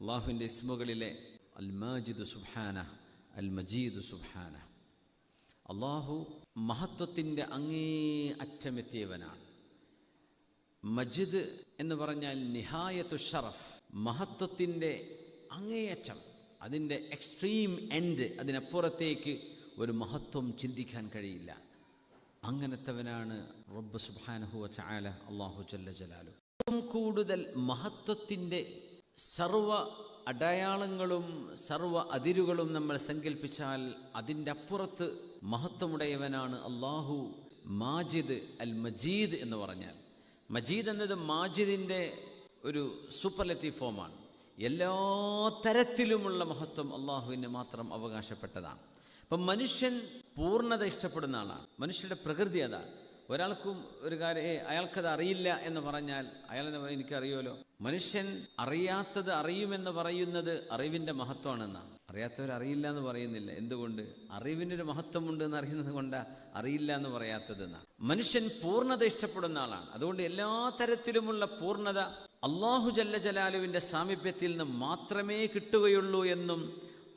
അള്ളാഹുവിന്റെ ഇസ്മുകളിലെ അൽ മാജിദ് സുബ്ഹാന അൽ മജീദ് സുബ്ഹാന. അള്ളാഹു മഹത്വത്തിന്റെ അങ്ങേ അറ്റമെത്തിയവനാണ്. മജിദ് എന്ന് പറഞ്ഞാൽ നിഹായത്തു ഷറഫ് മഹത്വത്തിന്റെ അങ്ങേയറ്റം അതിന്റെ എക്സ്ട്രീം എൻഡ് അതിനപ്പുറത്തേക്ക് ഒരു മഹത്വം ചിന്തിക്കാൻ കഴിയില്ല. അങ്ങനത്തവനാണ് റബ്ബ് സുബാനഹുവ ചായാല അള്ളാഹു ജല്ല ജലാലു. ഏറ്റവും കൂടുതൽ മഹത്വത്തിന്റെ സർവ അടയാളങ്ങളും സർവ അതിരുകളും നമ്മൾ സങ്കല്പിച്ചാൽ അതിന്റെ അപ്പുറത്ത് മഹത്വമുടയവനാണ് അള്ളാഹു മാജിദ് അൽ മജീദ് എന്ന് പറഞ്ഞാൽ. മജീദ് എന്നത് മാജിദിന്റെ ഒരു സൂപ്പർലറ്റീവ് ഫോമാണ് എല്ലാ തരത്തിലുമുള്ള മഹത്വം അള്ളാഹുവിന് മാത്രം അവകാശപ്പെട്ടതാണ്. അപ്പം മനുഷ്യൻ പൂർണത ഇഷ്ടപ്പെടുന്ന ആളാണ്. മനുഷ്യരുടെ പ്രകൃതി അതാണ്. ഒരാൾക്കും ഒരു കാര്യം ഏ അയാൾക്കത് അറിയില്ല എന്ന് പറഞ്ഞാൽ അയാൾ എന്ന് പറയും എനിക്കറിയുമല്ലോ. മനുഷ്യൻ അറിയാത്തത് അറിയുമെന്ന് പറയുന്നത് അറിവിന്റെ മഹത്വമാണെന്നാണ് അറിയാത്തവർ അറിയില്ല എന്ന് പറയുന്നില്ല. എന്തുകൊണ്ട്? അറിവിനൊരു മഹത്വമുണ്ട് എന്ന് അറിയുന്നത് കൊണ്ട് അറിയില്ല എന്ന് പറയാത്തതെന്നാണ് മനുഷ്യൻ പൂർണത ഇഷ്ടപ്പെടുന്ന ആളാണ്. അതുകൊണ്ട് എല്ലാ തരത്തിലുമുള്ള പൂർണത അള്ളാഹു ജല്ല ജലാലുവിന്റെ സാമീപ്യത്തിൽ നിന്ന് മാത്രമേ കിട്ടുകയുള്ളൂ എന്നും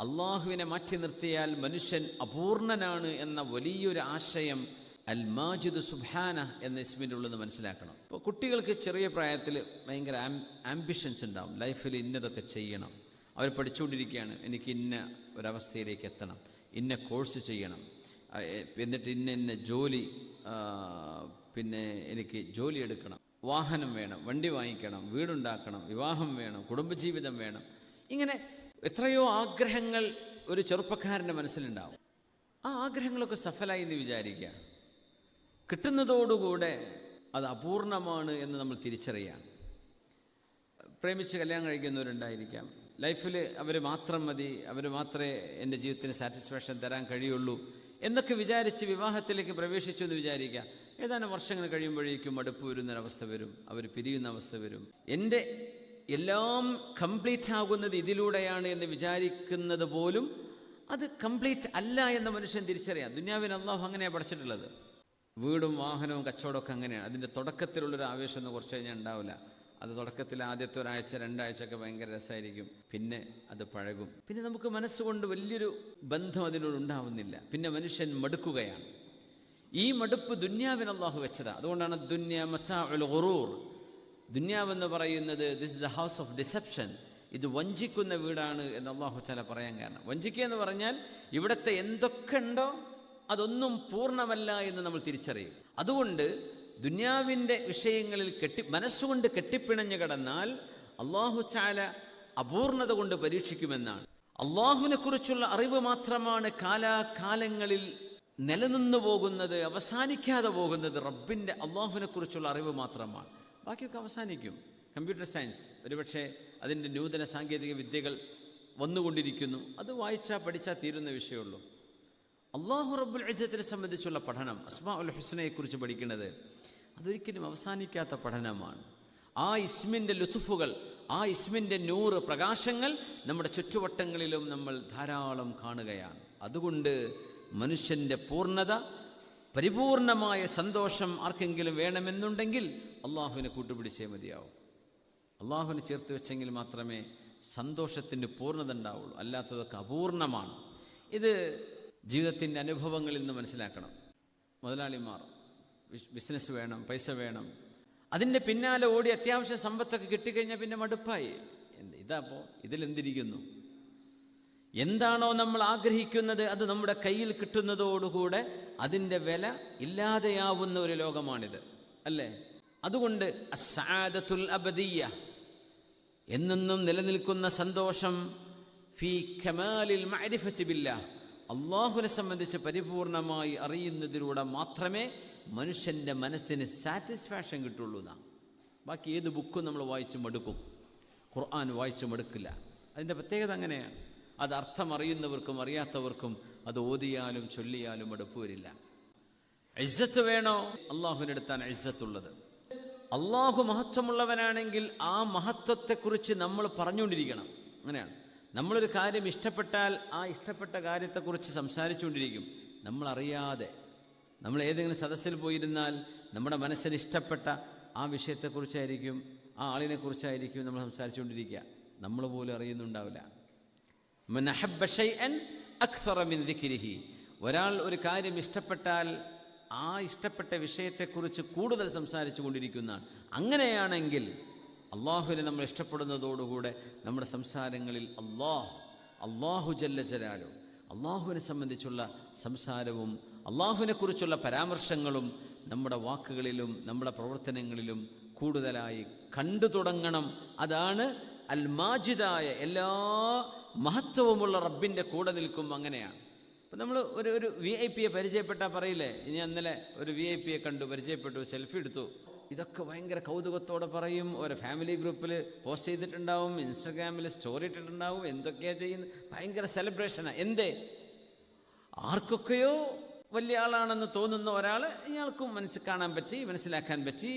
അള്ളാഹുവിനെ മാറ്റി നിർത്തിയാൽ മനുഷ്യൻ അപൂർണനാണ് എന്ന വലിയൊരു ആശയം അൽ മാജിദ് സുബാന എന്ന ഇസ്മിന്റെ ഉള്ളെന്ന് മനസ്സിലാക്കണം. ഇപ്പോൾ കുട്ടികൾക്ക് ചെറിയ പ്രായത്തിൽ ഭയങ്കര ആംബിഷൻസ് ഉണ്ടാവും. ലൈഫിൽ ഇന്നതൊക്കെ ചെയ്യണം. അവർ പഠിച്ചുകൊണ്ടിരിക്കുകയാണ്. എനിക്ക് ഇന്ന ഒരവസ്ഥയിലേക്ക് എത്തണം. ഇന്ന കോഴ്സ് ചെയ്യണം. എന്നിട്ട് ഇന്ന ഇന്ന ജോലി പിന്നെ എനിക്ക് ജോലി എടുക്കണം. വാഹനം വേണം വണ്ടി വാങ്ങിക്കണം വീടുണ്ടാക്കണം വിവാഹം വേണം കുടുംബജീവിതം വേണം. ഇങ്ങനെ എത്രയോ ആഗ്രഹങ്ങൾ ഒരു ചെറുപ്പക്കാരന്റെ മനസ്സിലുണ്ടാവും. ആ ആഗ്രഹങ്ങളൊക്കെ സഫലായി എന്ന് വിചാരിക്കുക. കിട്ടുന്നതോടുകൂടെ അത് അപൂർണമാണ് എന്ന് നമ്മൾ തിരിച്ചറിയാം പ്രേമിച്ച് കല്യാണം കഴിക്കുന്നവരുണ്ടായിരിക്കാം. ലൈഫിൽ അവർ മാത്രം മതി അവർ മാത്രമേ എന്റെ ജീവിതത്തിന് സാറ്റിസ്ഫാക്ഷൻ തരാൻ കഴിയുള്ളൂ എന്നൊക്കെ വിചാരിച്ച് വിവാഹത്തിലേക്ക് പ്രവേശിച്ചു എന്ന് വിചാരിക്കുക ഏതാനും വർഷങ്ങൾ കഴിയുമ്പോഴേക്കും മടുപ്പ് വരുന്നൊരവസ്ഥ വരും അവർ പിരിയുന്ന അവസ്ഥ വരും. എന്റെ എല്ലാം കംപ്ലീറ്റ് ആകുന്നത് ഇതിലൂടെയാണ് എന്ന് വിചാരിക്കുന്നത് പോലും അത് കംപ്ലീറ്റ് അല്ല എന്ന് മനുഷ്യൻ തിരിച്ചറിയാം. ദുന്യാവിന് അള്ളാഹു അങ്ങനെയാണ് പഠിച്ചിട്ടുള്ളത്. വീടും വാഹനവും കച്ചവടമൊക്കെ അങ്ങനെയാണ്. അതിന്റെ തുടക്കത്തിലുള്ളൊരു ആവേശം ഒന്നും കുറച്ച് കഴിഞ്ഞാൽ ഉണ്ടാവില്ല. അത് തുടക്കത്തിൽ ആദ്യത്തെ ഒരാഴ്ച രണ്ടാഴ്ച ഒക്കെ ഭയങ്കര രസമായിരിക്കും. പിന്നെ അത് പഴകും. പിന്നെ നമുക്ക് മനസ്സുകൊണ്ട് വലിയൊരു ബന്ധം അതിനോട് ഉണ്ടാവുന്നില്ല. പിന്നെ മനുഷ്യൻ മടുക്കുകയാണ്. ഈ മടുപ്പ് ദുന്യാവിന് അള്ളാഹു വെച്ചതാണ് അതുകൊണ്ടാണ് ദുന്യ മച്ചാഉൽ ഗുറൂർ. ദുന്യാവെന്ന് പറയുന്നത് this the house of deception ഇത് വഞ്ചിക്കുന്ന വീടാണ് എന്ന് അള്ളാഹു ചില പറയാൻ കാരണം. വഞ്ചിക്കുക എന്ന് പറഞ്ഞാൽ ഇവിടുത്തെ എന്തൊക്കെ ഉണ്ടോ അതൊന്നും പൂർണമല്ല എന്ന് നമ്മൾ തിരിച്ചറിയും. അതുകൊണ്ട് ദുന്യാവിന്റെ വിഷയങ്ങളിൽ കെട്ടി മനസ്സുകൊണ്ട് കെട്ടിപ്പിണഞ്ഞു കടന്നാൽ അള്ളാഹു ചാല അപൂർണത കൊണ്ട് പരീക്ഷിക്കുമെന്നാണ്. അള്ളാഹുവിനെ കുറിച്ചുള്ള അറിവ് മാത്രമാണ് കാലാകാലങ്ങളിൽ നിലനിന്നു പോകുന്നത് അവസാനിക്കാതെ പോകുന്നത്. റബ്ബിന്റെ അള്ളാഹുവിനെ കുറിച്ചുള്ള അറിവ് മാത്രമാണ്. ബാക്കിയൊക്കെ അവസാനിക്കും. കമ്പ്യൂട്ടർ സയൻസ് ഒരുപക്ഷെ അതിന്റെ നൂതന സാങ്കേതിക വിദ്യകൾ വന്നുകൊണ്ടിരിക്കുന്നു. അത് വായിച്ചാൽ പഠിച്ചാൽ തീരുന്ന വിഷയമുള്ളൂ. അള്ളാഹു റബ്ബുൽ അജത്തിനെ സംബന്ധിച്ചുള്ള പഠനം അസ്മാ ഉൽ ഹുസ്നയെക്കുറിച്ച് പഠിക്കുന്നത് അതൊരിക്കലും അവസാനിക്കാത്ത പഠനമാണ്. ആ ഇസ്മിന്റെ ലുത്തുഫുകൾ ആ ഇസ്മിന്റെ നൂറ് പ്രകാശങ്ങൾ നമ്മുടെ ചുറ്റുവട്ടങ്ങളിലും നമ്മൾ ധാരാളം കാണുകയാണ്. അതുകൊണ്ട് മനുഷ്യന്റെ പൂർണത പരിപൂർണമായ സന്തോഷം ആർക്കെങ്കിലും വേണമെന്നുണ്ടെങ്കിൽ അള്ളാഹുവിനെ കൂട്ടുപിടിച്ചേ മതിയാവും. അള്ളാഹുവിനെ ചേർത്ത് വെച്ചെങ്കിൽ മാത്രമേ സന്തോഷത്തിന്റെ പൂർണത ഉണ്ടാവുള്ളൂ. അല്ലാത്തതൊക്കെ അപൂർണമാണ്. ഇത് ജീവിതത്തിന്റെ അനുഭവങ്ങളിൽ നിന്ന് മനസ്സിലാക്കണം. മുതലാളിമാർ ബിസിനസ് വേണം പൈസ വേണം. അതിന്റെ പിന്നാലെ ഓടി അത്യാവശ്യം സമ്പത്തൊക്കെ കിട്ടിക്കഴിഞ്ഞാൽ പിന്നെ മടുപ്പായി. എന്ത് ഇതാപ്പോൾ ഇതിലെന്തിരിക്കുന്നു? എന്താണോ നമ്മൾ ആഗ്രഹിക്കുന്നത് അത് നമ്മുടെ കയ്യിൽ കിട്ടുന്നതോടുകൂടെ അതിന്റെ വില ഇല്ലാതെയാവുന്ന ഒരു ലോകമാണിത്. അല്ലേ? അതുകൊണ്ട് അസാദത്തുൽ അബദീയ എന്നെന്നും നിലനിൽക്കുന്ന സന്തോഷം ഫി ഖമാലിൽ മഅരിഫത്തി ബില്ലാഹ്. അള്ളാഹുവിനെ സംബന്ധിച്ച് പരിപൂർണമായി അറിയുന്നതിലൂടെ മാത്രമേ മനുഷ്യന്റെ മനസ്സിന് സാറ്റിസ്ഫാക്ഷൻ കിട്ടുള്ളൂ നാം ബാക്കി ഏത് ബുക്കും നമ്മൾ വായിച്ചു മടുക്കും ഖുർആൻ വായിച്ചു മടുക്കില്ല അതിന്റെ പ്രത്യേകത അങ്ങനെയാണ്. അത് അർത്ഥം അറിയുന്നവർക്കും അറിയാത്തവർക്കും അത് ഓതിയാലും ചൊല്ലിയാലും മടുപ്പ് വരില്ല. ഇസ്സത്ത് വേണോ? അള്ളാഹുവിനെടുത്താണ് ഇസ്സത്തുള്ളത് അള്ളാഹു മഹത്വമുള്ളവനാണെങ്കിൽ ആ മഹത്വത്തെക്കുറിച്ച് നമ്മൾ പറഞ്ഞുകൊണ്ടിരിക്കണം. അങ്ങനെയാണ്. നമ്മളൊരു കാര്യം ഇഷ്ടപ്പെട്ടാൽ ആ ഇഷ്ടപ്പെട്ട കാര്യത്തെക്കുറിച്ച് സംസാരിച്ചുകൊണ്ടിരിക്കും. നമ്മളറിയാതെ നമ്മൾ ഏതെങ്കിലും സദസ്സിൽ പോയിരുന്നാൽ നമ്മുടെ മനസ്സിന് ഇഷ്ടപ്പെട്ട ആ വിഷയത്തെക്കുറിച്ചായിരിക്കും ആ ആളിനെക്കുറിച്ചായിരിക്കും നമ്മൾ സംസാരിച്ചുകൊണ്ടിരിക്കുക. നമ്മൾ പോലും അറിയുന്നുണ്ടാവില്ല. ഒരാൾ ഒരു കാര്യം ഇഷ്ടപ്പെട്ടാൽ ആ ഇഷ്ടപ്പെട്ട വിഷയത്തെക്കുറിച്ച് കൂടുതൽ സംസാരിച്ചു കൊണ്ടിരിക്കുന്നതാണ് അങ്ങനെയാണെങ്കിൽ അള്ളാഹുവിനെ നമ്മൾ ഇഷ്ടപ്പെടുന്നതോടുകൂടെ നമ്മുടെ സംസാരങ്ങളിൽ അള്ളാഹ് അള്ളാഹു ജല്ല ജലാലു അള്ളാഹുവിനെ സംബന്ധിച്ചുള്ള സംസാരവും അള്ളാഹുവിനെക്കുറിച്ചുള്ള പരാമർശങ്ങളും നമ്മുടെ വാക്കുകളിലും നമ്മുടെ പ്രവർത്തനങ്ങളിലും കൂടുതലായി കണ്ടു തുടങ്ങണം. അതാണ് അൽ മാജിദായ എല്ലാ മഹത്വവുമുള്ള റബ്ബിന്റെ കൂടെ നിൽക്കും അങ്ങനെയാണ്. അപ്പം നമ്മൾ ഒരു ഒരു വി ഐ പിയെ പരിചയപ്പെട്ടാൽ പറയില്ലേ? ഇനി അന്നലെ ഒരു വി ഐ പിയെ കണ്ടു പരിചയപ്പെട്ടു സെൽഫി എടുത്തു. ഇതൊക്കെ ഭയങ്കര കൗതുകത്തോടെ പറയും. ഒരു ഫാമിലി ഗ്രൂപ്പിൽ പോസ്റ്റ് ചെയ്തിട്ടുണ്ടാവും ഇൻസ്റ്റഗ്രാമിൽ സ്റ്റോറി ഇട്ടിട്ടുണ്ടാവും എന്തൊക്കെയാണ് ചെയ്യുന്നത് ഭയങ്കര സെലിബ്രേഷനാണ് എന്തേ? ആർക്കൊക്കെയോ വലിയ ആളാണെന്ന് തോന്നുന്ന ഒരാൾ ഇയാൾക്കും മനസ്സിൽ കാണാൻ പറ്റി മനസ്സിലാക്കാൻ പറ്റി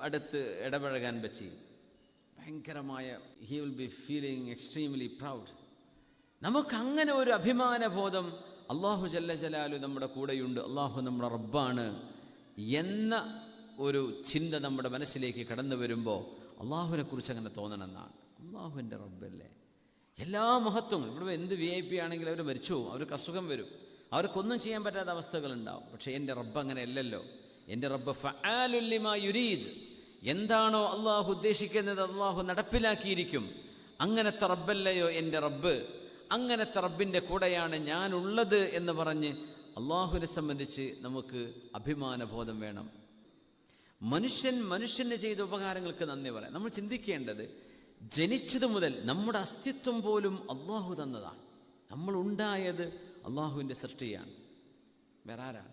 അടുത്ത് ഇടപഴകാൻ പറ്റി. ഭയങ്കരമായ he will be feeling extremely proud നമുക്ക് അങ്ങനെ ഒരു അഭിമാനബോധം അള്ളാഹു ജല്ല ജലാലു നമ്മുടെ കൂടെയുണ്ട്. അള്ളാഹു നമ്മുടെ റബ്ബാണ് എന്ന ഒരു ചിന്ത നമ്മുടെ മനസ്സിലേക്ക് കടന്നു വരുമ്പോൾ അള്ളാഹുവിനെ കുറിച്ച് അങ്ങനെ തോന്നണമെന്നാണ്. അള്ളാഹുവിന്റെ റബ്ബല്ലേ. എല്ലാ മഹത്വങ്ങളും ഇവിടെ എന്ത് വി ഐ പി ആണെങ്കിലും അവർ മരിച്ചു പോകും. അവർക്ക് അസുഖം വരും. അവർക്കൊന്നും ചെയ്യാൻ പറ്റാത്ത അവസ്ഥകളുണ്ടാവും. പക്ഷേ എന്റെ റബ്ബ് അങ്ങനെ അല്ലല്ലോ എന്റെ റബ്ബ് ഫആലുല്ലിമാ യുരീജ് എന്താണോ അള്ളാഹു ഉദ്ദേശിക്കുന്നത് അള്ളാഹു നടപ്പിലാക്കിയിരിക്കും. അങ്ങനത്തെ റബ്ബല്ലയോ എന്റെ റബ്ബ്? അങ്ങനത്തെ റബ്ബിന്റെ കൂടെയാണ് ഞാനുള്ളത് എന്ന് പറഞ്ഞ് അള്ളാഹുവിനെ സംബന്ധിച്ച് നമുക്ക് അഭിമാനബോധം വേണം. മനുഷ്യൻ മനുഷ്യന് ചെയ്ത ഉപകാരങ്ങൾക്ക് നന്ദി പറയാം. നമ്മൾ ചിന്തിക്കേണ്ടത് ജനിച്ചത് മുതൽ നമ്മുടെ അസ്തിത്വം പോലും അള്ളാഹു തന്നതാണ്. നമ്മൾ ഉണ്ടായത് അള്ളാഹുവിന്റെ സൃഷ്ടിയാണ്. വേറെ ആരാണ്?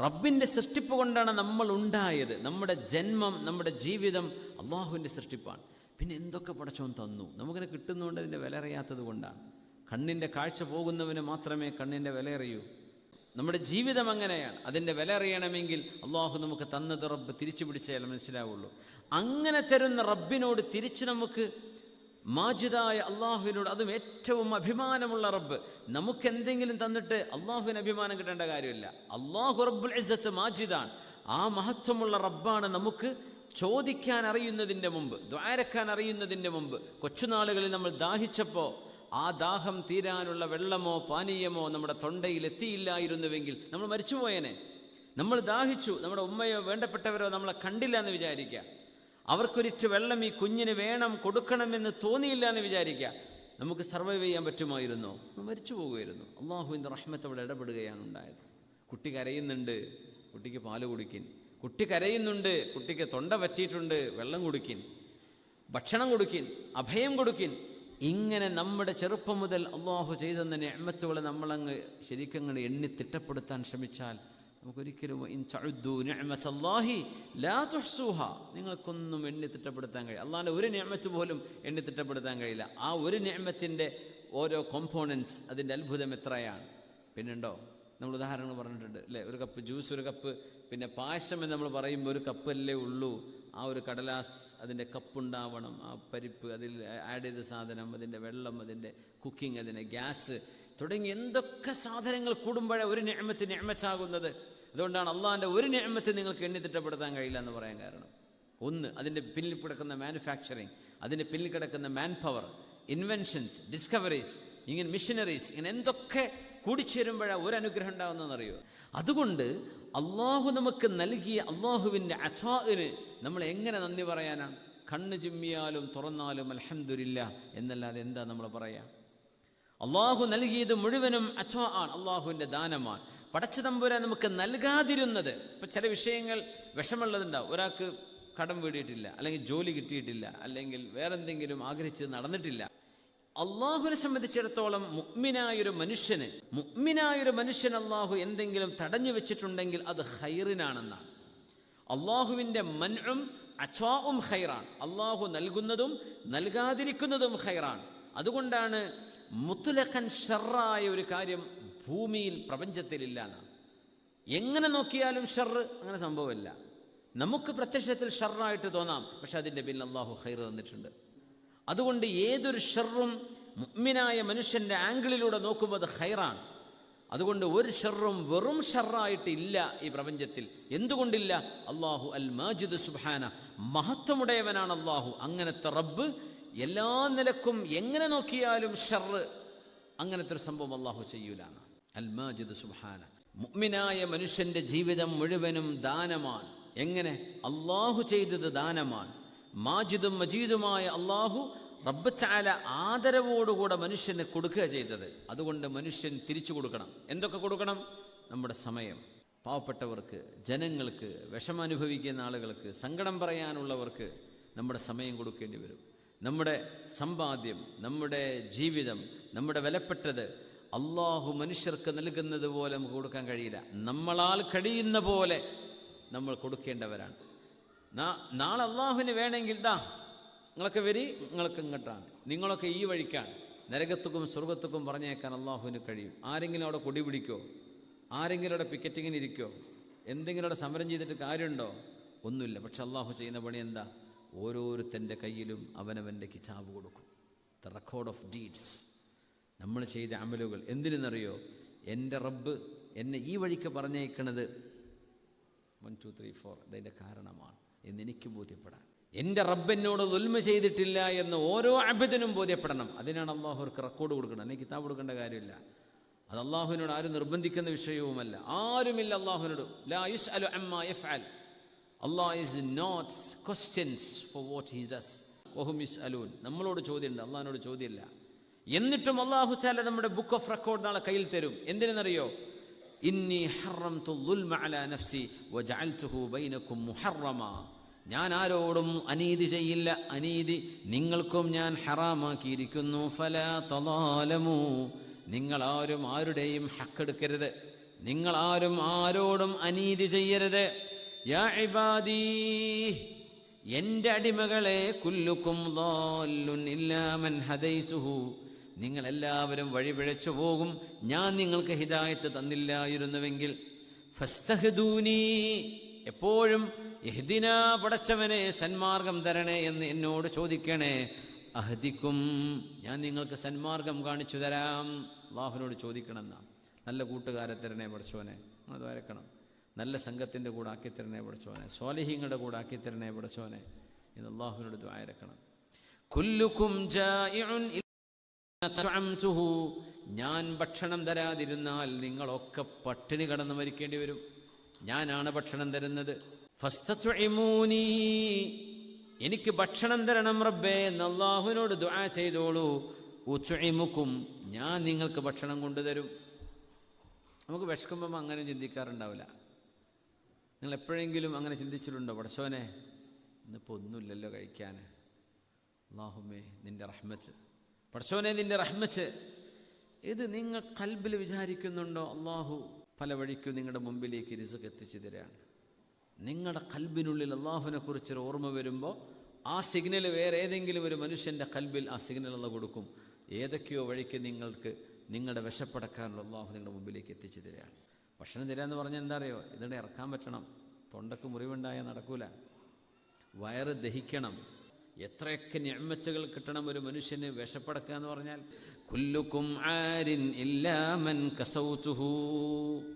റബ്ബിന്റെ സൃഷ്ടിപ്പ് കൊണ്ടാണ് നമ്മൾ ഉണ്ടായത്. നമ്മുടെ ജന്മം നമ്മുടെ ജീവിതം അള്ളാഹുവിന്റെ സൃഷ്ടിപ്പാണ്. പിന്നെ എന്തൊക്കെ പടച്ചോൻ തന്നു? നമുക്കിനെ കിട്ടുന്നതുകൊണ്ട് അതിന്റെ വില അറിയാത്തത് കൊണ്ടാണ്. കണ്ണിന്റെ കാഴ്ച പോകുന്നവന് മാത്രമേ കണ്ണിന്റെ വില അറിയൂ നമ്മുടെ ജീവിതം അങ്ങനെയാണ്. അതിന്റെ വില അറിയണമെങ്കിൽ അള്ളാഹു നമുക്ക് തന്നത് റബ്ബ് തിരിച്ചു പിടിച്ചാൽ മനസ്സിലാവുള്ളൂ. അങ്ങനെ തരുന്ന റബ്ബിനോട് തിരിച്ച് നമുക്ക് മാജിദായ അള്ളാഹുവിനോട് അതും ഏറ്റവും അഭിമാനമുള്ള റബ്ബ്. നമുക്ക് എന്തെങ്കിലും തന്നിട്ട് അള്ളാഹുവിന് അഭിമാനം കിട്ടേണ്ട കാര്യമില്ല. അള്ളാഹു റബ്ബുൽ ഇസത്ത് മാജിദാണ് ആ മഹത്വമുള്ള റബ്ബാണ് നമുക്ക് ചോദിക്കാൻ അറിയുന്നതിന്റെ മുമ്പ് ദ്വാരക്കാൻ അറിയുന്നതിന്റെ മുമ്പ്. കൊച്ചുനാളുകളിൽ നമ്മൾ ദാഹിച്ചപ്പോൾ ആ ദാഹം തീരാനുള്ള വെള്ളമോ പാനീയമോ നമ്മുടെ തൊണ്ടയിൽ എത്തിയില്ലായിരുന്നുവെങ്കിൽ നമ്മൾ മരിച്ചുപോയേനെ. നമ്മൾ ദാഹിച്ചു. നമ്മുടെ ഉമ്മയോ വേണ്ടപ്പെട്ടവരോ നമ്മളെ കണ്ടില്ല എന്ന് വിചാരിക്കുക. അവർക്കൊരിച്ച് വെള്ളം ഈ കുഞ്ഞിന് വേണം കൊടുക്കണമെന്ന് തോന്നിയില്ല എന്ന് വിചാരിക്കുക. നമുക്ക് സർവൈവ് ചെയ്യാൻ പറ്റുമായിരുന്നു. മരിച്ചു പോകുമായിരുന്നു അള്ളാഹുവിന്റെ റഹ്മത്ത് അവിടെ ഇടപെടുകയാണ് ഉണ്ടായത്. കുട്ടി കരയുന്നുണ്ട്. കുട്ടിക്ക് പാൽ കുടിക്കിൻ. കുട്ടി കരയുന്നുണ്ട്. കുട്ടിക്ക് തൊണ്ട വച്ചിട്ടുണ്ട്. വെള്ളം കുടിക്കിൻ. ഭക്ഷണം കൊടുക്കിൻ. അഭയം കൊടുക്കിൻ. ഇങ്ങനെ നമ്മുടെ ചെറുപ്പം മുതൽ അള്ളാഹു ചെയ്തെന്ന നിഅമത്തുകളെ നമ്മളങ്ങ് ശരിക്കങ്ങ് എണ്ണി തിട്ടപ്പെടുത്താൻ ശ്രമിച്ചാൽ നമുക്കൊരിക്കലും നിങ്ങൾക്കൊന്നും എണ്ണി തിട്ടപ്പെടുത്താൻ കഴിയും അള്ളാഹിന്റെ ഒരു നിഅമത്ത് പോലും എണ്ണി തിട്ടപ്പെടുത്താൻ കഴിയില്ല. ആ ഒരു നിയമത്തിന്റെ ഓരോ കോമ്പോണൻസ് അതിന്റെ അത്ഭുതം എത്രയാണ്? പിന്നെണ്ടോ? നമ്മൾ ഉദാഹരണങ്ങൾ പറഞ്ഞിട്ടുണ്ട് അല്ലേ? ഒരു കപ്പ് ജ്യൂസ് ഒരു കപ്പ് പിന്നെ പായസം എന്ന് നമ്മൾ പറയുമ്പോൾ ഒരു കപ്പല്ലേ ഉള്ളൂ. ആ ഒരു കടലാസ് അതിന്റെ കപ്പുണ്ടാവണം ആ പരിപ്പ് അതിൽ ആഡ് ചെയ്ത സാധനം അതിന്റെ വെള്ളം അതിന്റെ കുക്കിംഗ് അതിന്റെ ഗ്യാസ് തുടങ്ങി എന്തൊക്കെ സാധനങ്ങൾ കൂടുമ്പോഴേ ഒരു ഞമ്മത്ത് ഞമ്മച്ചാകുന്നത് അതുകൊണ്ടാണ് അള്ളാഹിന്റെ ഒരു ഞമ്മത്ത് നിങ്ങൾക്ക് എണ്ണി തിട്ടപ്പെടുത്താൻ കഴിയില്ല എന്ന് പറയാൻ കാരണം. ഒന്ന് അതിന്റെ പിന്നിൽ കിടക്കുന്ന മാനുഫാക്ചറിങ് അതിന്റെ പിന്നിൽ കിടക്കുന്ന മാൻ പവർ ഇൻവെൻഷൻസ് ഡിസ്കവറീസ് ഇങ്ങനെ മിഷനറീസ് ഇങ്ങനെ എന്തൊക്കെ കൂടിച്ചേരുമ്പോഴാണ് ഒരു അനുഗ്രഹം ഉണ്ടാകുന്നതെന്നറിയോ അതുകൊണ്ട് അള്ളാഹു നമുക്ക് നൽകിയ അള്ളാഹുവിന്റെ അച്ഛാവിന് നമ്മൾ എങ്ങനെ നന്ദി പറയാനാണ്? കണ്ണ് ചിമ്മിയാലും തുറന്നാലും അലഹമില്ല എന്നല്ലാതെ എന്താ നമ്മൾ പറയാ? അള്ളാഹു നൽകിയത് മുഴുവനും അച്ഛാ ആണ് അള്ളാഹുവിന്റെ ദാനമാണ്. പടച്ച തമ്പുരാൻ നമുക്ക് നൽകാതിരുന്നത്. ഇപ്പം ചില വിഷയങ്ങൾ വിഷമുള്ളതുണ്ടാവും ഒരാൾക്ക് കടം വീടിയിട്ടില്ല അല്ലെങ്കിൽ ജോലി കിട്ടിയിട്ടില്ല അല്ലെങ്കിൽ വേറെന്തെങ്കിലും ആഗ്രഹിച്ച് നടന്നിട്ടില്ല. അള്ളാഹുവിനെ സംബന്ധിച്ചിടത്തോളം മുഗ്മിനായൊരു മനുഷ്യന് മുഗ്മിനായൊരു മനുഷ്യൻ അള്ളാഹു എന്തെങ്കിലും തടഞ്ഞു വെച്ചിട്ടുണ്ടെങ്കിൽ അത് ഹൈറിനാണെന്നാണ് അള്ളാഹുവിന്റെ മൻഉം അച്വാവും ഖൈറാണ്. അള്ളാഹു നൽകുന്നതും നൽകാതിരിക്കുന്നതും ഖൈറാണ്. അതുകൊണ്ടാണ് മുത്തുലഖൻ ഷെറായ ഒരു കാര്യം ഭൂമിയിൽ പ്രപഞ്ചത്തിലില്ല എന്നാണ്. എങ്ങനെ നോക്കിയാലും ഷർറ് അങ്ങനെ സംഭവമില്ല. നമുക്ക് പ്രത്യക്ഷത്തിൽ ഷെറായിട്ട് തോന്നാം പക്ഷെ അതിന്റെ പിന്നിൽ അള്ളാഹു ഹൈർ തന്നിട്ടുണ്ട്. അതുകൊണ്ട് ഏതൊരു ഷെറും മുഗ്മിനായ മനുഷ്യന്റെ ആംഗിളിലൂടെ നോക്കുമ്പോൾ അത് ഹൈറാണ് അതുകൊണ്ട് ഒരു ഷെറും വെറും ഷെറായിട്ടില്ല ഈ പ്രപഞ്ചത്തിൽ. എന്തുകൊണ്ടില്ല? അള്ളാഹു അൽ മാജിദ് സുബാന മഹത്വമുടയവനാണ് അള്ളാഹു അങ്ങനത്തെ റബ്ബ് എല്ലാ നിലക്കും എങ്ങനെ നോക്കിയാലും ഷെറ് അങ്ങനത്തെ ഒരു സംഭവം അള്ളാഹു ചെയ്യൂലാണ്. അൽ മാജിദ് സുബ്ഹാന. മുഗ്മിനായ മനുഷ്യന്റെ ജീവിതം മുഴുവനും ദാനമാണ്. എങ്ങനെ? അള്ളാഹു ചെയ്തത് ദാനമാണ്. മാജിദും മജീദുമായ അള്ളാഹു റബ്ബ് ചാല ആദരവോടുകൂടെ മനുഷ്യന് കൊടുക്കുക ചെയ്തത്. അതുകൊണ്ട് മനുഷ്യൻ തിരിച്ചു കൊടുക്കണം. എന്തൊക്കെ കൊടുക്കണം? നമ്മുടെ സമയം. പാവപ്പെട്ടവർക്ക് ജനങ്ങൾക്ക് വിഷമനുഭവിക്കുന്ന ആളുകൾക്ക് സങ്കടം പറയാനുള്ളവർക്ക് നമ്മുടെ സമയം കൊടുക്കേണ്ടി വരും. നമ്മുടെ സമ്പാദ്യം നമ്മുടെ ജീവിതം നമ്മുടെ വിലപ്പെട്ടത് അള്ളാഹു മനുഷ്യർക്ക് നൽകുന്നത് പോലെ നമുക്ക് കൊടുക്കാൻ കഴിയില്ല. നമ്മളാൽ കഴിയുന്ന പോലെ നമ്മൾ കൊടുക്കേണ്ടവരാണ്. നാളെ അള്ളാഹുവിന് വേണമെങ്കിൽ ദാ നിങ്ങളൊക്കെ വരി നിങ്ങൾക്ക് ഇങ്ങോട്ടാണ്. നിങ്ങളൊക്കെ ഈ വഴിക്കാണ്. നരകത്തുക്കും സ്വർഗത്തുക്കും പറഞ്ഞേക്കാൻ അള്ളാഹുവിന് കഴിയും. ആരെങ്കിലും അവിടെ കൊടി പിടിക്കോ? ആരെങ്കിലും അവിടെ പിക്കറ്റിങ്ങിന് ഇരിക്കോ? എന്തെങ്കിലും അവിടെ സമരം ചെയ്തിട്ട് കാര്യമുണ്ടോ? ഒന്നുമില്ല. പക്ഷെ അള്ളാഹു ചെയ്യുന്ന പണി എന്താ? ഓരോരുത്തന്റെ കയ്യിലും അവനവന്റെ കിതാബ് കൊടുക്കും. ദ റെക്കോർഡ് ഓഫ് ഡീഡ്സ് നമ്മൾ ചെയ്ത അമലുകൾ. എന്തിനെന്നറിയോ? എന്റെ റബ്ബ് എന്നെ ഈ വഴിക്ക് പറഞ്ഞേക്കണത്. വൺ ടു ത്രീ ഫോർ അതിന്റെ കാരണമാണ്. എന്നെനിക്ക് ബോധ്യപ്പെടാൻ. എന്റെ റബ്ബ് എന്നോട് ദുൽമ ചെയ്തിട്ടില്ല എന്ന് ഓരോ അബദിനും ബോധ്യപ്പെടണം. അതിനാണ് അള്ളാഹു അവർക്ക് റെക്കോർഡ് കൊടുക്കണം അല്ലെങ്കിൽ കിതാബ് കൊടുക്കേണ്ട കാര്യമില്ല. അത് അള്ളാഹുവിനോട് ആരും നിർബന്ധിക്കുന്ന വിഷയവുമല്ല. ആരുമില്ല അള്ളാഹുവിനോട് ലാ യുസ് അലു അമ്മ എഫ് അൽ അള്ളാഹ് is not questioned for what he does ഓഹും ഇസ് അലൂൻ നമ്മളോട് ചോദ്യമുണ്ട്. അള്ളാഹിനോട് ചോദ്യമില്ല. എന്നിട്ടും അള്ളാഹു ചാല നമ്മുടെ ബുക്ക് ഓഫ് റെക്കോർഡ് നാളെ കയ്യിൽ തരും. എന്തിനെന്നറിയോ? ഇന്നി അലാ നഫ്സി വജഅൽതുഹു ബൈനക്കും മുഹറമ. ഞാൻ ആരോടും അനീതി ചെയ്യില്ല. അനീതി നിങ്ങൾക്കും ഞാൻ ഹറാമാക്കിയിരിക്കുന്നു. ഫല തലാലമോ. നിങ്ങൾ ആരും ആരുടെയും ഹക്കെടുക്കരുത് നിങ്ങൾ ആരും ആരോടും അനീതി ചെയ്യരുത്. യാ എന്റെ അടിമകളെ കുല്ലുക്കും ഇല്ലാമൻ ഹദൈസുഹു നിങ്ങളെല്ലാവരും വഴിപിഴച്ചു പോകും. ഞാൻ നിങ്ങൾക്ക് ഹിദായത്ത് തന്നില്ലായിരുന്നുവെങ്കിൽ. എപ്പോഴും ഇഹ്ദിന പടച്ചവനെ സന്മാർഗം തരണേ എന്ന് എന്നോട് ചോദിക്കണേ. അഹദിക്കും ഞാൻ നിങ്ങൾക്ക് സന്മാർഗം കാണിച്ചു തരാം. അള്ളാഹുവിനോട് ചോദിക്കണം എന്നാ നല്ല കൂട്ടുകാരെ തരണേ പഠിച്ചവനെ അത് വരക്കണം. നല്ല സംഘത്തിന്റെ കൂടെ ആക്കി തരണേ പഠിച്ചവനെ സ്വാലിഹിങ്ങളുടെ കൂടെ ആക്കി തരണേ പഠിച്ചവനെ എന്ന് അള്ളാഹുവിനോട് ദ്വായരക്കണം കുല്ലുക്കും. ഞാൻ ഭക്ഷണം തരാതിരുന്നാൽ നിങ്ങളൊക്കെ പട്ടിണി കടന്ന് മരിക്കേണ്ടി വരും. ഞാനാണ് ഭക്ഷണം തരുന്നത്. ഫസ്തത്ഉഇമൂനി. എനിക്ക് ഭക്ഷണം തരണം റബ്ബേ എന്ന് അള്ളാഹുവിനോട് ദുആ ചെയ്തോളൂ. ഉച്ചുമുക്കും ഞാൻ നിങ്ങൾക്ക് ഭക്ഷണം കൊണ്ടുതരും. നമുക്ക് വിശക്കുമ്പം അങ്ങനെ ചിന്തിക്കാറുണ്ടാവില്ല. നിങ്ങൾ എപ്പോഴെങ്കിലും അങ്ങനെ ചിന്തിച്ചിട്ടുണ്ടോ? പടച്ചോനെ ഇന്നിപ്പോൾ ഒന്നുമില്ലല്ലോ കഴിക്കാൻ. അള്ളാഹുമേ നിന്റെ റഹ്മച്ച് പടച്ചോനെ നിന്റെ റഹ്മച്ച് ഇത് നിങ്ങൾ കൽബിൽ വിചാരിക്കുന്നുണ്ടോ? അള്ളാഹു പല വഴിക്കും നിങ്ങളുടെ മുമ്പിലേക്ക് രിസുക്ക് എത്തിച്ചു തരാണ് നിങ്ങളുടെ കൽബിനുള്ളിൽ അള്ളാഹുവിനെ കുറിച്ചൊരു ഓർമ്മ വരുമ്പോൾ ആ സിഗ്നൽ വേറെ ഏതെങ്കിലും ഒരു മനുഷ്യന്റെ കൽബിൽ ആ സിഗ്നൽ അല്ല കൊടുക്കും. ഏതൊക്കെയോ വഴിക്ക് നിങ്ങൾക്ക് നിങ്ങളുടെ വിശപ്പടക്കാനുള്ള അള്ളാഹു നിങ്ങളുടെ മുമ്പിലേക്ക് എത്തിച്ചു തരികയാണ്. ഭക്ഷണം തരിക എന്ന് പറഞ്ഞാൽ എന്താ അറിയോ? ഇതിടെ ഇറക്കാൻ പറ്റണം. തൊണ്ടക്ക് മുറിവുണ്ടായാൽ നടക്കൂല. വയറ് ദഹിക്കണം. എത്രയൊക്കെ ഞമ്മച്ചകൾ കിട്ടണം ഒരു മനുഷ്യന് വിശപ്പടക്കുക എന്ന് പറഞ്ഞാൽ കുല്ലുക്കും ആരിൻ ഇല്ലാമൻ കസൗതുഹു.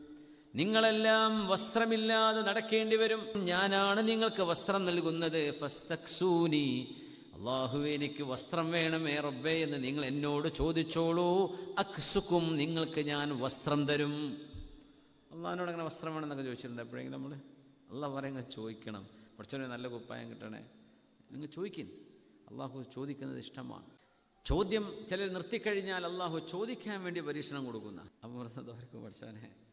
നിങ്ങളെല്ലാം വസ്ത്രമില്ലാതെ നടക്കേണ്ടി വരും. ഞാനാണ് നിങ്ങൾക്ക് വസ്ത്രം നൽകുന്നത്. ഫസ്തക്സൂനി. അള്ളാഹുവേ എനിക്ക് വസ്ത്രം വേണമേ റബ്ബേ എന്ന് നിങ്ങൾ എന്നോട് ചോദിച്ചോളൂ. അക്സുക്കും നിങ്ങൾക്ക് ഞാൻ വസ്ത്രം തരും. അള്ളാഹിനോട് അങ്ങനെ വസ്ത്രം വേണമെന്നൊക്കെ ചോദിച്ചിട്ടുണ്ട്. എപ്പോഴെങ്കിലും നമ്മൾ അള്ളാഹ് പറയുന്നത് ചോദിക്കണം. കുറച്ചൊരു നല്ല കുപ്പായം കിട്ടണേ. നിങ്ങൾ ചോദിക്കും. അള്ളാഹു ചോദിക്കുന്നത് ഇഷ്ടമാണ്. ചോദ്യം ചിലർ നിർത്തിക്കഴിഞ്ഞാൽ അള്ളാഹു ചോദിക്കാൻ വേണ്ടി പരീക്ഷണം കൊടുക്കുന്ന. അമൃതോർക്കും പഠിച്ചവനെ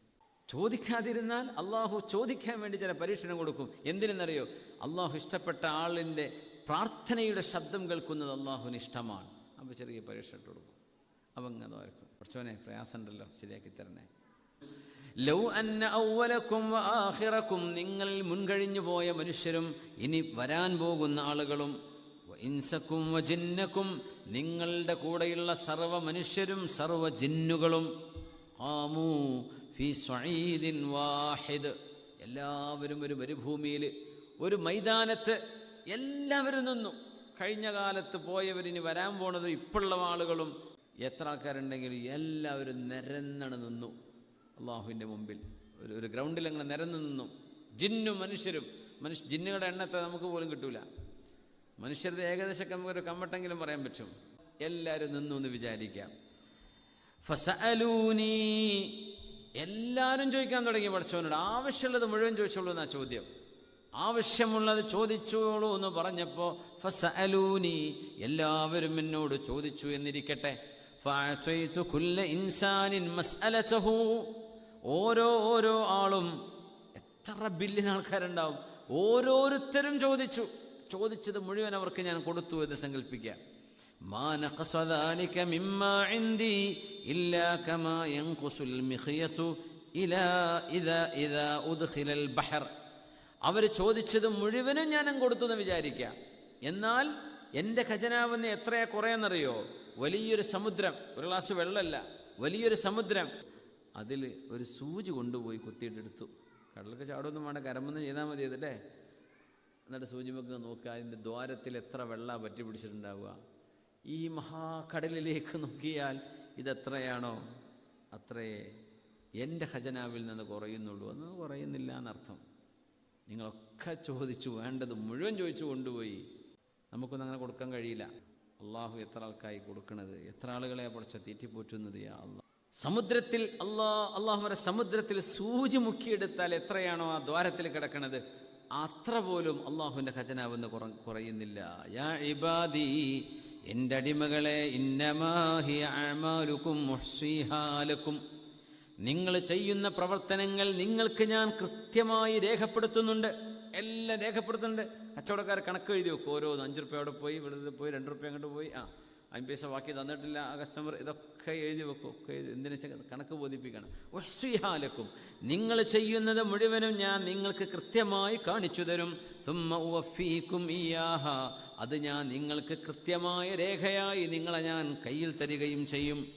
ചോദിക്കാതിരുന്നാൽ അള്ളാഹു ചോദിക്കാൻ വേണ്ടി ചില പരീക്ഷണം കൊടുക്കും. എന്തിനെന്നറിയോ? അള്ളാഹു ഇഷ്ടപ്പെട്ട ആളിന്റെ പ്രാർത്ഥനയുടെ ശബ്ദം കേൾക്കുന്നത് അള്ളാഹുവിന് ഇഷ്ടമാണ്. അപ്പോൾ ചെറിയ പരീക്ഷ ഇട്ട് കൊടുക്കും. ഓർക്കും പ്രയാസം പ്രയാസമുണ്ടല്ലോ. ശരിയാക്കി തരണേ. ലൗ അന്ന ഔവലക്കും ആഹിറക്കും നിങ്ങളിൽ മുൻകഴിഞ്ഞു പോയ മനുഷ്യരും ഇനി വരാൻ പോകുന്ന ആളുകളും ഇൻസക്കും ജിന്നക്കും നിങ്ങളുടെ കൂടെയുള്ള സർവ മനുഷ്യരും സർവ ജിന്നുകളും ആമൂ ഫി വാഹിദ്. എല്ലാവരും ഒരു മരുഭൂമിയിൽ ഒരു മൈതാനത്ത് എല്ലാവരും നിന്നു. കഴിഞ്ഞ കാലത്ത് പോയവരിനി വരാൻ പോണത് ഇപ്പോഴുള്ള ആളുകളും എത്ര ആൾക്കാരുണ്ടെങ്കിലും എല്ലാവരും നിരന്നണ് നിന്നു. അള്ളാഹുവിന്റെ മുമ്പിൽ ഒരു ഒരു ഗ്രൗണ്ടിൽ അങ്ങനെ നിരന്ന് നിന്നു. ജിന്നും മനുഷ്യരും മനുഷ്യ ജിന്നുകളുടെ എണ്ണത്തെ നമുക്ക് പോലും കിട്ടൂല. മനുഷ്യരുടെ ഏകദേശം നമുക്കൊരു കമ്മട്ടെങ്കിലും പറയാൻ പറ്റും. എല്ലാവരും നിന്നു എന്ന് വിചാരിക്കാം. എല്ലാവരും ചോദിക്കാൻ തുടങ്ങി പഠിച്ചവനോട് ആവശ്യമുള്ളത് മുഴുവൻ ചോദിച്ചോളൂ എന്നാ ചോദ്യം. ആവശ്യമുള്ളത് ചോദിച്ചോളൂ എന്ന് പറഞ്ഞപ്പോൾ ഫസഅലൂനി എല്ലാവരും എന്നോട് ചോദിച്ചു എന്നിരിക്കട്ടെ. ഇൻസാനിൻ ഓരോ ഓരോ ആളും എത്ര ബില്യൺ ആൾക്കാരുണ്ടാവും. ഓരോരുത്തരും ചോദിച്ചു. ചോദിച്ചത് മുഴുവൻ അവർക്ക് ഞാൻ കൊടുത്തു എന്ന് സങ്കല്പിക്കുക. ما نقص ذلك مما عندي إلا كما ينقص المخيط إلى إذا إذا أدخل البحر അവർ ചോദിച്ചത് മുഴുവനും ഞാൻ അങ്ങ് കൊടുത്തു എന്ന് വിചാരിക്കുക എന്നാൽ എൻ്റെ ഖജനാവെന്ന് എത്രയാ കുറയെന്നറിയോ വലിയൊരു സമുദ്രം ഒരു ഗ്ലാസ് വെള്ളമല്ല വലിയൊരു സമുദ്രം അതിൽ ഒരു സൂചി കൊണ്ടുപോയി കുത്തിയിട്ടെടുത്തു കടലൊക്കെ ചാടൊന്നും വേണ്ട കരമൊന്നും ചെയ്താൽ മതി അതല്ലേ എന്നിട്ട് സൂചി വെക്കുക നോക്കുക അതിൻ്റെ ദ്വാരത്തിൽ എത്ര വെള്ളം പറ്റി പിടിച്ചിട്ടുണ്ടാവുക ഈ മഹാകടലിലേക്ക് നോക്കിയാൽ ഇതെത്രയാണോ? അത്രയേ എന്റെ ഖജനാവിൽ നിന്ന് കുറയുന്നുള്ളൂ. എന്ന് കുറയുന്നില്ല എന്നർത്ഥം. നിങ്ങളൊക്കെ ചോദിച്ചു വേണ്ടത് മുഴുവൻ ചോദിച്ചു കൊണ്ടുപോയി. നമുക്കൊന്നും അങ്ങനെ കൊടുക്കാൻ കഴിയില്ല. അള്ളാഹു എത്ര ആൾക്കായി കൊടുക്കണത്? എത്ര ആളുകളെ പൊളിച്ച തീറ്റിപ്പോറ്റുന്നത് അള്ളാഹ് സമുദ്രത്തിൽ അള്ളാ അള്ളാഹു വരെ സമുദ്രത്തിൽ സൂചി മുക്കിയെടുത്താൽ എത്രയാണോ ആ ദ്വാരത്തിൽ കിടക്കുന്നത് അത്ര പോലും അള്ളാഹുവിന്റെ ഖജനാവെന്ന് കുറ കുറയുന്നില്ല. എന്റെ അടിമകളെ ഇന്നമാഹി അമാലുക്കും നിങ്ങൾ ചെയ്യുന്ന പ്രവർത്തനങ്ങൾ നിങ്ങൾക്ക് ഞാൻ കൃത്യമായി രേഖപ്പെടുത്തുന്നുണ്ട്. എല്ലാം രേഖപ്പെടുത്തുന്നുണ്ട്. കച്ചവടക്കാർ കണക്ക് എഴുതി വെക്കും. ഓരോന്ന് അഞ്ച് റുപ്യ അവിടെ പോയി ഇവിടെ പോയി രണ്ട് റുപ്യ അങ്ങോട്ട് പോയി. ആ അഞ്ച് പൈസ ബാക്കി തന്നിട്ടില്ല ആ കസ്റ്റമർ ഇതൊക്കെ എഴുതി വെക്കും. ഒക്കെ എഴുതി എന്തിനു കണക്ക് ബോധിപ്പിക്കണം. വഹ്സിഹാലക്കും നിങ്ങൾ ചെയ്യുന്നത് മുഴുവനും ഞാൻ നിങ്ങൾക്ക് കൃത്യമായി കാണിച്ചു തരും. തുമ്മ ഉവഫീക്കും ഇയാഹ അത് ഞാൻ നിങ്ങൾക്ക് കൃത്യമായ രേഖയായി നിങ്ങളെ ഞാൻ കയ്യിൽ തരികയും ചെയ്യും.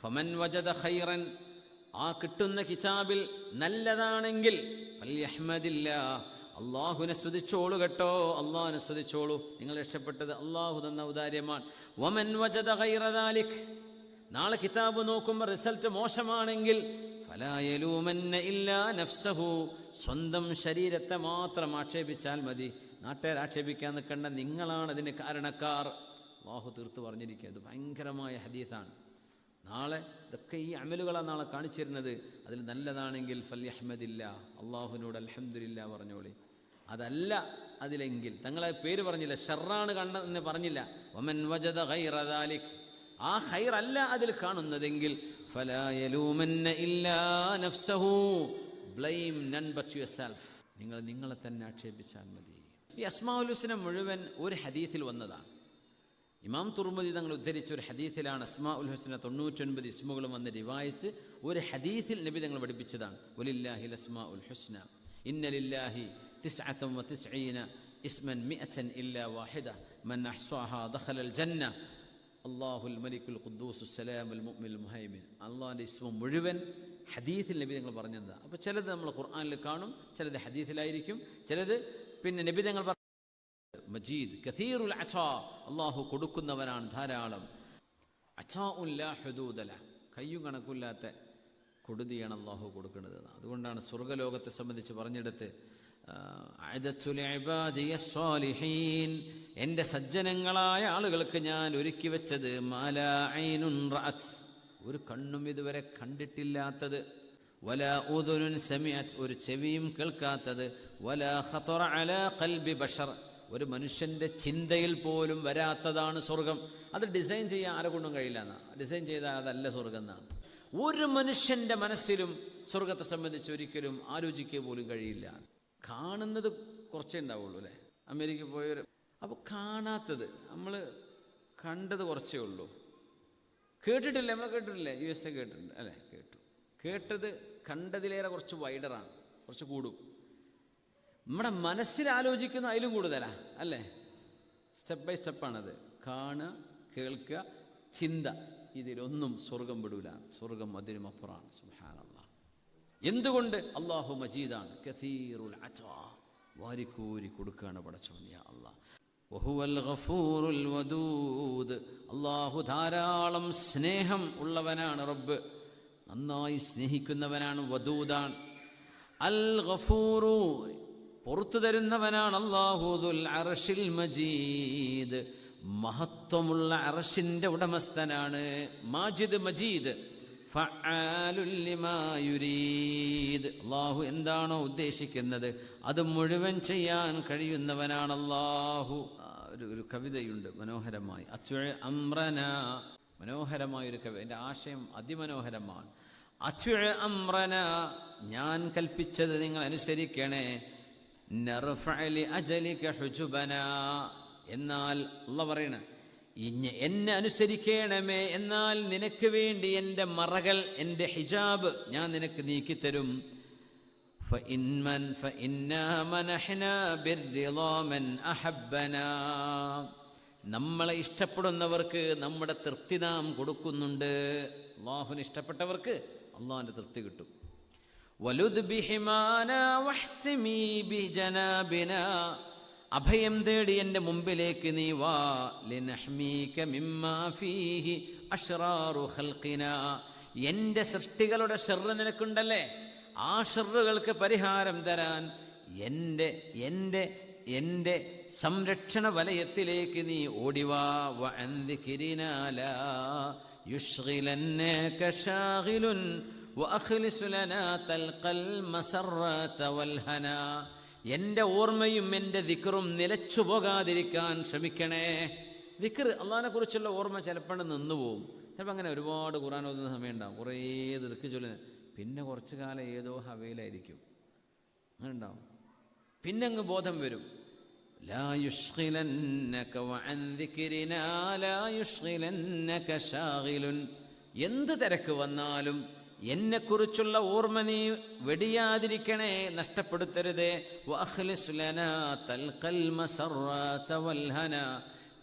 ഫമൻ വജദ ഖൈറൻ ആ കിട്ടുന്ന കിതാബിൽ നല്ലതാണെങ്കിൽ ഫല്യഹ്മദില്ല അള്ളാഹുവിനെ സ്തുതിച്ചോളൂ കേട്ടോ അള്ളാഹുനെ സ്തുതിച്ചോളൂ. നിങ്ങൾ രക്ഷപ്പെട്ടത് അള്ളാഹു തന്ന ഉദാര്യമാണ്. വമൻ വജദ ഖൈറദാലിക് നാളെ കിതാബ് നോക്കുമ്പോൾ റിസൾട്ട് മോശമാണെങ്കിൽ ഫലായലൂമന്ന ഇല്ലാ നഫ്സഹു സ്വന്തം ശരീരത്തെ മാത്രം ആക്ഷേപിച്ചാൽ മതി. നാട്ടുകാർ ആക്ഷേപിക്കാൻ നിൽക്കേണ്ട നിങ്ങളാണ് അതിന് കാരണക്കാർ. അള്ളാഹു തീർത്ത് പറഞ്ഞിരിക്കുക ഇത് ഭയങ്കരമായ ഹദീത്താണ് നാളെ ഇതൊക്കെ ഈ അമലുകളാണ് നാളെ കാണിച്ചിരുന്നത് അതിൽ നല്ലതാണെങ്കിൽ ഫല്യഹ്മദില്ല അള്ളാഹുവിനോട് അലഹമ്മദില്ല പറഞ്ഞോളി. അതല്ല അതിലെങ്കിൽ. തങ്ങളെ പേര് പറഞ്ഞില്ല ഷെറാണ് കണ്ടെന്ന് പറഞ്ഞില്ല. ഒമൻ വജദ ഖൈറദാലിക് ആ ഹൈർ അല്ല അതിൽ കാണുന്നതെങ്കിൽ ഇല്ലാ നഫ്സഹു. Blame none but yourself. നിങ്ങൾ നിങ്ങളെ തന്നെ ആക്ഷേപിച്ചാൽ മതി. ഈ അസ്മാഉൽ ഹുസ്ന മുഴുവൻ ഒരു ഹദീത്തിൽ വന്നതാണ്. ഇമാം തുർമതി തങ്ങൾ ഉദ്ധരിച്ച ഒരു ഹദീത്തിലാണ് അസ്മാ ഉൽ ഹുസ്ന തൊണ്ണൂറ്റൊൻപത് ഇസ്മുകളും വന്ന് റിവായിച്ച് ഒരു ഹദീത്തിൽ നബി തങ്ങൾ പഠിപ്പിച്ചതാണ്. ഒലില്ലാഹി അസ്മാ ഉൽ ഹുസ്ന ഇന്നലില്ലാഹി തിസ്അത്തം വ ഇസ്മൻ മിഅത്തൻ ഇല്ലാ വാഹിദ മൻ അഹ്സാഹ ദഖലൽ ജന്ന അള്ളാഹുൽ മലിക്കുൽ ഖുദ്ദൂസ് സലാമുൽ മുഅ്മിൽ മുഹൈമിൻ. അള്ളാഹിന്റെ ഇസ്മ മുഴുവൻ ഹദീത്തിൽ നബി തങ്ങൾ പറഞ്ഞതാണ് അപ്പോൾ ചിലത് നമ്മൾ ഖുർആനിൽ കാണും ചിലത് ഹദീത്തിലായിരിക്കും ചിലത് പിന്നെ നബി തങ്ങൾ പറ മജീദ് കഥീറുൽ അള്ളാഹു കൊടുക്കുന്നവനാണ് ധാരാളം. അച്ഛാ കയ്യും കണക്കില്ലാത്ത കൊടുതിയാണ് അള്ളാഹു കൊടുക്കുന്നത്. അതുകൊണ്ടാണ് സ്വർഗലോകത്തെ സംബന്ധിച്ച് പറഞ്ഞെടുത്ത് എന്റെ സജ്ജനങ്ങളായ ആളുകൾക്ക് ഞാൻ ഒരുക്കി വെച്ചത് ഒരു കണ്ണും ഇതുവരെ കണ്ടിട്ടില്ലാത്തത്. വല أذن سمعت ഒരു ചെവിയും കേൾക്കാത്തത്. വല ഖത്തറ അല ഖൽബി ബഷർ ഒരു മനുഷ്യന്റെ ചിന്തയിൽ പോലും വരാത്തതാണ് സ്വർഗം. അത് ഡിസൈൻ ചെയ്യാൻ ആരെ കൊണ്ടും കഴിയില്ല എന്നാണ് ഡിസൈൻ ചെയ്താൽ അതല്ല സ്വർഗം എന്നാണ്. ഒരു മനുഷ്യന്റെ മനസ്സിലും സ്വർഗത്തെ സംബന്ധിച്ച് ഒരിക്കലും ആലോചിക്കുക പോലും കഴിയില്ല. കാണുന്നത് കുറച്ചേ ഉണ്ടാവുള്ളൂ അല്ലേ? അമേരിക്ക പോയൊരു അപ്പോൾ കാണാത്തത് നമ്മൾ കണ്ടത് കുറച്ചേ ഉള്ളൂ. കേട്ടിട്ടില്ല? നമ്മൾ കേട്ടിട്ടില്ലേ? യു എസ് എ കേട്ടിട്ടുണ്ട്. അല്ലേ? കേട്ടു. കേട്ടത് കണ്ടതിലേറെ കുറച്ച് വൈഡറാണ് കുറച്ച് കൂടും. നമ്മുടെ മനസ്സിൽ ആലോചിക്കുന്ന അതിലും കൂടുതലാ അല്ലേ? സ്റ്റെപ്പ് ബൈ സ്റ്റെപ്പാണത് കാണുക കേൾക്കുക ചിന്ത. ഇതിലൊന്നും സ്വർഗം വിടൂല. സ്വർഗം അതിനും സുഹാനുള്ള എന്തുകൊണ്ട്? അള്ളാഹു മജീദാണ്. കഥീറുൽ അച്ഛാ വാരിക്കൂരി കൊടുക്കുകയാണ് പടച്ചോൻ യാ അള്ളാഹ് അള്ളാഹു ധാരാളം സ്നേഹം ഉള്ളവനാണ് റബ്ബ്. നന്നായി സ്നേഹിക്കുന്നവനാണ് വധൂദാൻ അൽ ഗഫൂറു പുറത്തു തരുന്നവനാണ് അള്ളാഹുദുൽ അറഷിൽ മജീദ്. മഹത്വമുള്ള അറഷിന്റെ ഉടമസ്ഥനാണ് മാജിദ് മജീദ്. അള്ളാഹു എന്താണോ ഉദ്ദേശിക്കുന്നത്? അത് മുഴുവൻ ചെയ്യാൻ കഴിയുന്നവനാണ് അള്ളാഹു ഒരു ഒരു കവിതയുണ്ട് മനോഹരമായി. അച്വ അമ്രന മനോഹരമായൊരു കവി. എന്റെ ആശയം അതിമനോഹരമാണ്. അച്ഛു അമ്രന ഞാൻ കൽപ്പിച്ചത് നിങ്ങൾ അനുസരിക്കണേ. നർഫലി അജലിക ഹുജുബന. എന്നാൽ അല്ല പറയണ എന്നെ അനുസരിക്കണമേ. എന്നാൽ നിനക്ക് വേണ്ടി എന്റെ മറകൾ എന്റെ ഹിജാബ് ഞാൻ നിനക്ക് നീക്കിത്തരും. ഫഇൻമൻ ഫഇന്നാ മനഹ്ന ബിർദിളാ മൻ അഹബ്ബനാ. നമ്മളെ ഇഷ്ടപ്പെടുന്നവർക്ക് നമ്മുടെ തൃപ്തി നാം കൊടുക്കുന്നുണ്ട്. അള്ളാഹുവിന് ഇഷ്ടപ്പെട്ടവർക്ക് അള്ളാഹിന്റെ തൃപ്തി കിട്ടും. വലുദ് അഭയം തേടി എന്റെ മുമ്പിലേക്ക് നീ വാ. എന്റെ സൃഷ്ടികളുടെ ഷെറ് നിനക്കുണ്ടല്ലേ? ആ ഷെറുകൾക്ക് പരിഹാരം തരാൻ എന്റെ എന്റെ എൻ്റെ സംരക്ഷണ വലയത്തിലേക്ക് നീ ഓടിവാ വഅന്ദികിരിനാല യുഷ്ഗിലന്നക ശാഗിലുൻ وأخلص لنا تلقى المسرات والهنا എൻ്റെ ഓർമ്മയും എൻ്റെ ദിക്കറും നിലച്ചു പോകാതിരിക്കാൻ ശ്രമിക്കണേ ദിക്കർ അള്ളഹാനെ കുറിച്ചുള്ള ഓർമ്മ ചിലപ്പോൾ നിന്നു പോവും ചിലപ്പോൾ അങ്ങനെ ഒരുപാട് ഖുറാൻ ഓതുന്ന സമയം ഉണ്ടാവും കുറേ ദിർക്ക് ചൊല്ലുന്ന പിന്നെ കുറച്ചു കാലം ഏതോ ഹവയിലായിരിക്കും അങ്ങനെ ഉണ്ടാവും പിന്നെ അങ്ങ് ബോധം വരും لا يشغلنك وعن ذكرنا لا يشغلنك شاغل എന്ത് തിരക്ക് വന്നാലും എന്നെക്കുറിച്ചുള്ള ഓർമ്മ നീ വെടിയാതിരിക്കണേ നഷ്ടപ്പെടുത്തരുതേ വഅഖ്ലിസ് ലനാ തൽഖൽ മസറാത വൽഹന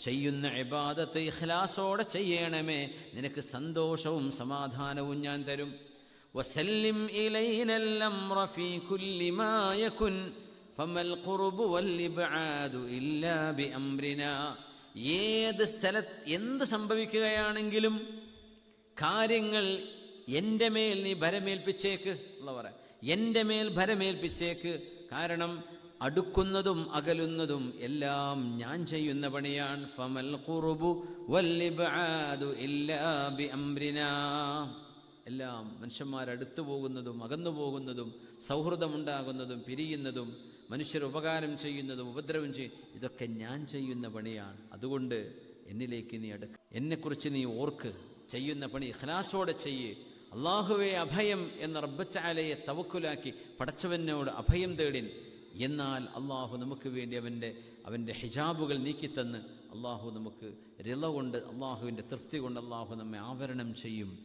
ചെയ്യുന്ന ഇബാദത്ത് ഇഖ്ലാസോടെ ചെയ്യണമേ നിനക്ക് സന്തോഷവും സമാധാനവും ഞാൻ തരും وسلم إلينا الأمر في كل ഫമൽ ഖുർബു വൽ الا ഇല്ലാ ഏത് സ്ഥലത്ത് എന്ത് സംഭവിക്കുകയാണെങ്കിലും കാര്യങ്ങൾ എന്റെ മേൽ നീ ഭരമേൽപ്പിച്ചേക്ക്. എന്നുള്ള പറയാം എന്റെ മേൽ ഭരമേൽപ്പിച്ചേക്ക്. കാരണം അടുക്കുന്നതും അകലുന്നതും എല്ലാം ഞാൻ ചെയ്യുന്ന പണിയാണ്. ഫമൽ കുറുബു വല്ലിബാദു ഇല്ലാ ബി അംരിനാ എല്ലാം മനുഷ്യന്മാരടുത്തു പോകുന്നതും അകന്നു പോകുന്നതും സൗഹൃദമുണ്ടാകുന്നതും പിരിയുന്നതും മനുഷ്യർ ഉപകാരം ചെയ്യുന്നതും ഉപദ്രവം ചെയ്യും ഇതൊക്കെ ഞാൻ ചെയ്യുന്ന പണിയാണ്. അതുകൊണ്ട് എന്നിലേക്ക് നീ അടുക്ക. എന്നെക്കുറിച്ച് നീ ഓർക്ക്. ചെയ്യുന്ന പണി ഇഖ്ലാസോടെ ചെയ്യ്. അള്ളാഹുവെ അഭയം എന്ന റബ്ബച്ചാലയെ തവക്കുലാക്കി പടച്ചവനോട് അഭയം തേടിൻ. എന്നാൽ അള്ളാഹു നമുക്ക് വേണ്ടി അവന്റെ അവന്റെ ഹിജാബുകൾ നീക്കിത്തന്ന് അള്ളാഹു നമുക്ക് രള കൊണ്ട് അള്ളാഹുവിന്റെ തൃപ്തി കൊണ്ട് അള്ളാഹു നമ്മെ ആവരണം ചെയ്യും.